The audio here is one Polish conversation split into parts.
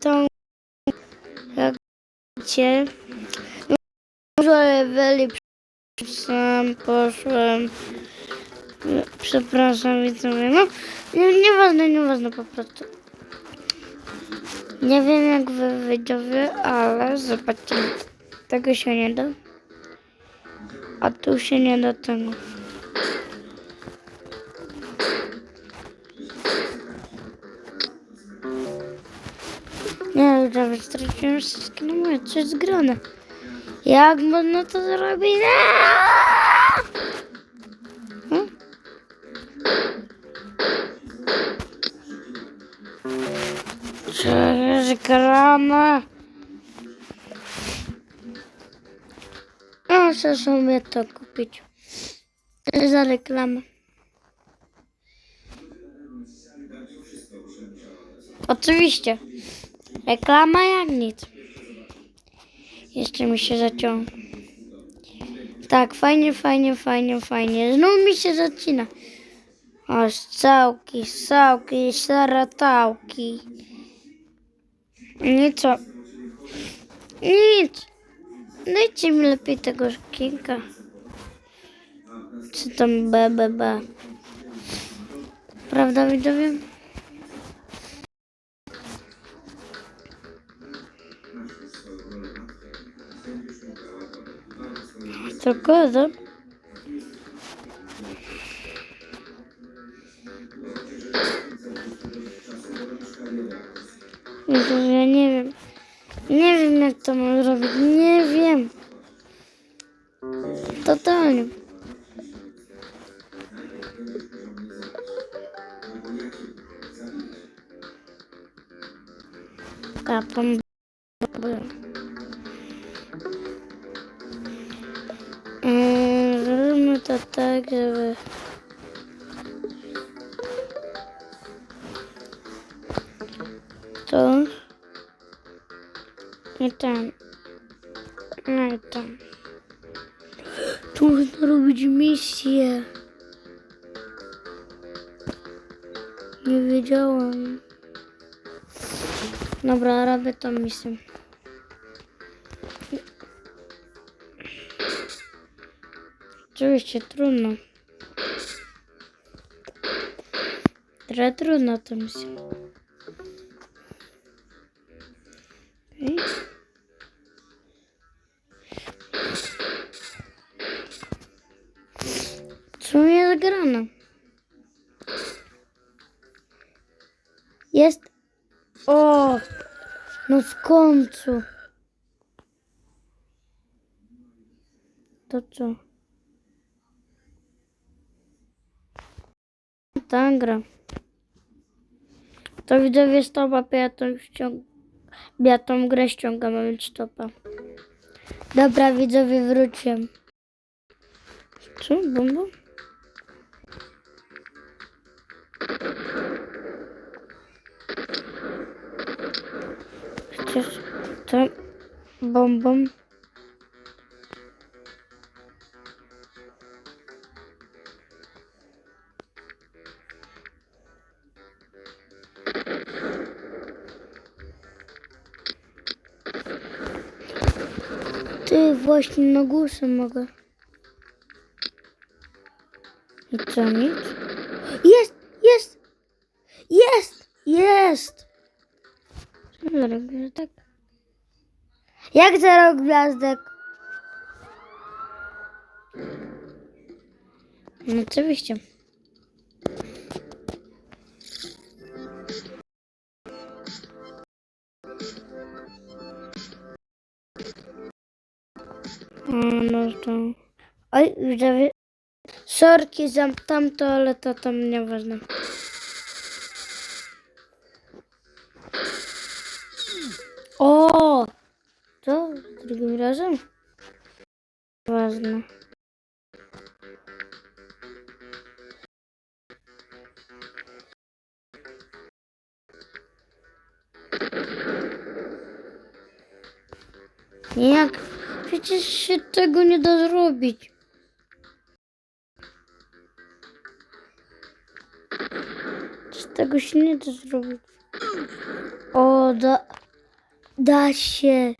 tą jak cię może leveli sam poszłem. Przepraszam widzowie. No, nie, nieważne, nieważne po prostu. Nie wiem jak wy widzowie, ale zobaczcie. Tego się nie da. A tu się nie da tego. Prawie straciłem wszystkie numery, co jest grane. Jak można to zrobić? Hmm? Co jest grane? Muszę sobie to kupić. Za reklamę. Oczywiście. Reklama jak nic. Jeszcze mi się zaciął. Tak, fajnie, fajnie, fajnie, fajnie. Znów mi się zacina. O, sałki, sałki, saratałki. Nic. Nic. Dajcie mi lepiej tego szkinka. Czy tam B, B, B. Prawda, widzowie? Widzowie, Ja nie wiem. Nie wiem, jak to mam zrobić. Nie wiem. Totalnie. Kapam. To... I tam. No tam. Tu można robić misję. Nie wiedziałam. Dobra, robię tą misję. Oczywiście trudno. Trochę trudno to misja. Grane? Jest. O! No w końcu. To co? Ta gra. To widzowie stopa, ja tą ściąg... Ja tą grę ściągam, a więc stopa. Dobra, widzowie, wróciłem. Co? Bomba? Bombą. Ty właśnie na górze mogę. I co nic? Jest! Jest! Jest! Jest! Zero gwiazdek. Jak zero gwiazdek? No oczywiście. No to... Oj, widzowie. Sorki za tamto, ale to tam nieważne. O! Drugim razem? Ważne. Jak? Przecież się tego nie da zrobić. Z tego się nie da zrobić. O, da... Da się.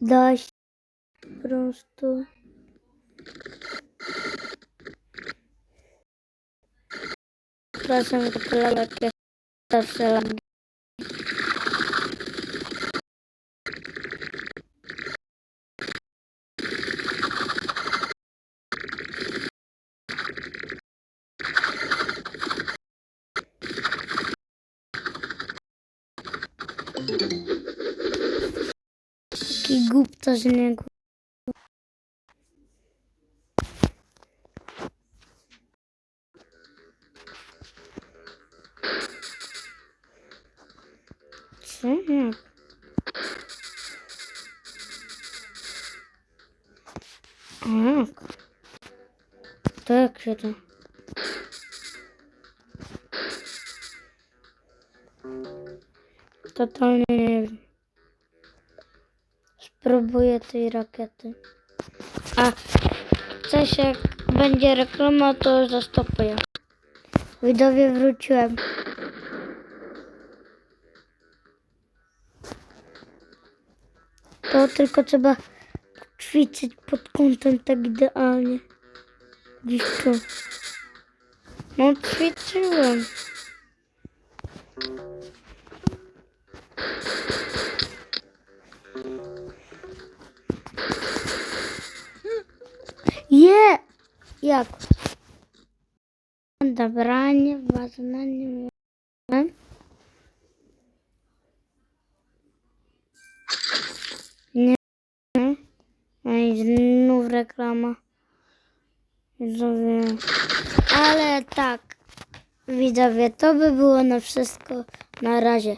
Da się. Po prostu. Przepraszam, gratulacje. Zawsze lagi. A jak? To jak się to? Totalnie nie wiem. Spróbuję tej rakiety. A coś jak będzie reklama, to zastopuję. Widowie wróciłem. To tylko trzeba ćwiczyć pod kątem tak idealnie. Gdzieś tu. No ćwiczyłem. Jak? Dobranie, ważne, nie Ej, znów reklama. Widzowie. Ale tak, widzowie, to by było na wszystko. Na razie.